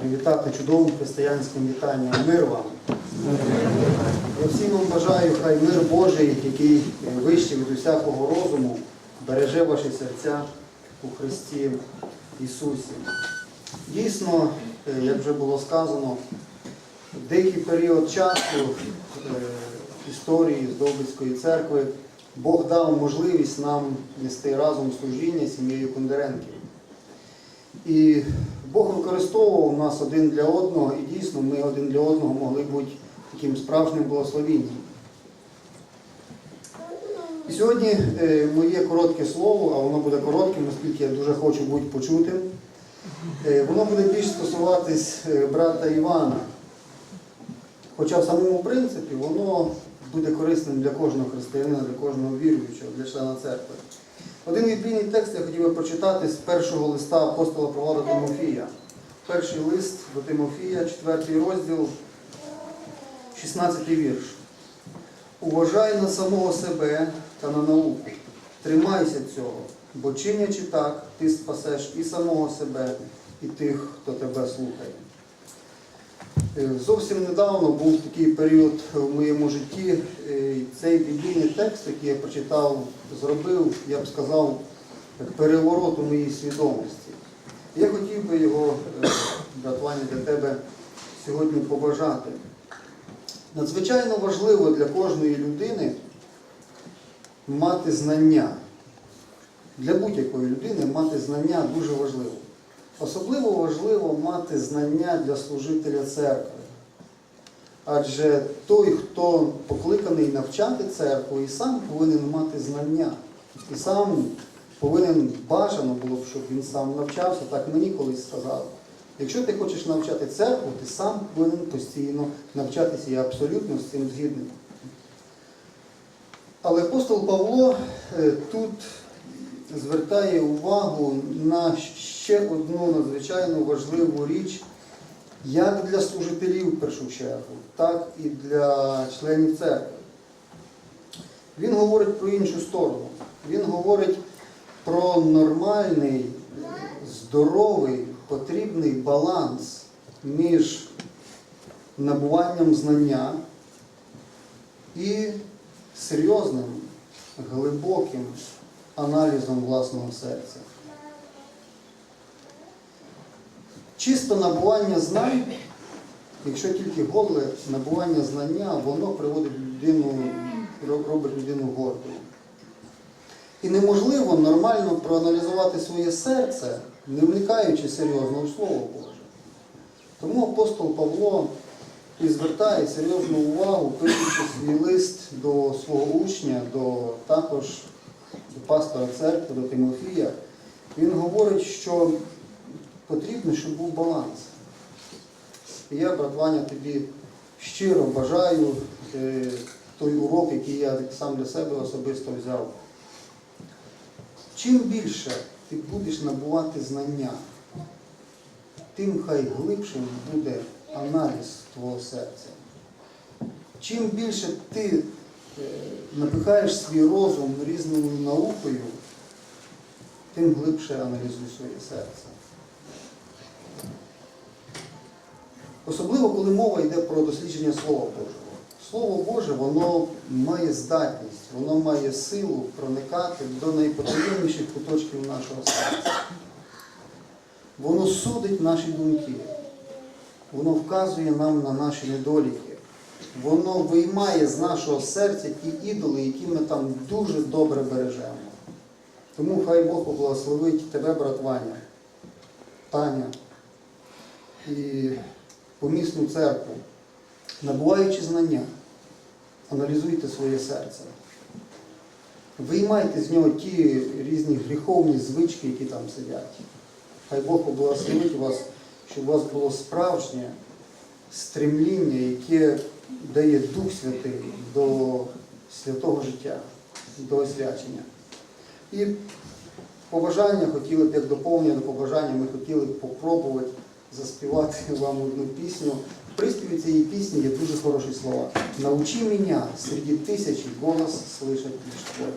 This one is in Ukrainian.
привітати чудовим християнським вітанням. Мир вам. Я всім вам бажаю, хай мир Божий, який вищий від усякого розуму, береже ваші серця у Христі Ісусі. Дійсно, е, як вже було сказано, деякий період часу е, історії Здолбицької церкви Бог дав можливість нам нести разом служіння сім'єю Кундеренків. І Бог використовував нас один для одного, і дійсно ми один для одного могли бути таким справжнім благословенням. І сьогодні е, моє коротке слово, а воно буде коротким, оскільки я дуже хочу бути почутим. Е, Воно буде більш стосуватись е, брата Івана. Хоча в самому принципі воно буде корисним для кожного християнина, для кожного віруючого, для члена церкви. Один відбійний текст я хотів би прочитати з першого листа апостола Павла до Тимофія. Перший лист до Тимофія, четвертий розділ, 16 вірш. Уважай на самого себе та на науку. Тримайся цього, бо чинячи так, ти спасеш і самого себе, і тих, хто тебе слухає. Е, Зовсім недавно був такий період в моєму житті. е, Цей біблійний текст, який я прочитав, зробив, я б сказав, переворот у моїй свідомості. Я хотів би його, е, брат Ваня, для тебе сьогодні побажати. Надзвичайно важливо для кожної людини мати знання. Для будь-якої людини мати знання дуже важливо. Особливо важливо мати знання для служителя церкви. Адже той, хто покликаний навчати церкву, і сам повинен мати знання. І сам повинен бажано було б, щоб він сам навчався, так мені колись сказали. Якщо ти хочеш навчати церкву, ти сам повинен постійно навчатися, я абсолютно з цим згідний. Але апостол Павло е, тут звертає увагу на ще одну надзвичайно важливу річ, як для служителів в першу чергу, так і для членів церкви. Він говорить про іншу сторону. Він говорить про нормальний, здоровий, потрібний баланс між набуванням знання і серйозним, глибоким аналізом власного серця. Чисто набування знань, якщо тільки голе набування знання, воно приводить людину, робить людину гордою. І неможливо нормально проаналізувати своє серце, не вникаючи серйозно в Слово Боже. Тому апостол Павло і звертає серйозну увагу, пишучи свій лист до свого учня, до також пастора церкви, до Тимофія. Він говорить, що потрібно, щоб був баланс. І я, брат Ваня, тобі щиро бажаю е, той урок, який я сам для себе особисто взяв. Чим більше ти будеш набувати знання, тим хай глибшим буде аналіз твого серця. Чим більше ти напихаєш свій розум різною наукою, тим глибше аналізуй своє серце. Особливо, коли мова йде про дослідження Слова Божого. Слово Боже, воно має здатність, воно має силу проникати до найпотаємніших куточків нашого серця. Воно судить наші думки, воно вказує нам на наші недоліки, воно виймає з нашого серця ті ідоли, які ми там дуже добре бережемо. Тому хай Бог поблагословить тебе, брат Ваня, Таня і помісну церкву, набуваючи знання, аналізуйте своє серце. Виймайте з нього ті різні гріховні звички, які там сидять. Хай Бог поблагословить вас, щоб у вас було справжнє стремління, яке дає Дух Святий до святого життя, до освячення. І побажання хотіли б, як доповнення до побажання, ми хотіли б попробувати заспівати вам одну пісню. В приспіві цієї пісні є дуже хороші слова. Научи мене серед тисячі голос слышать лиш твой.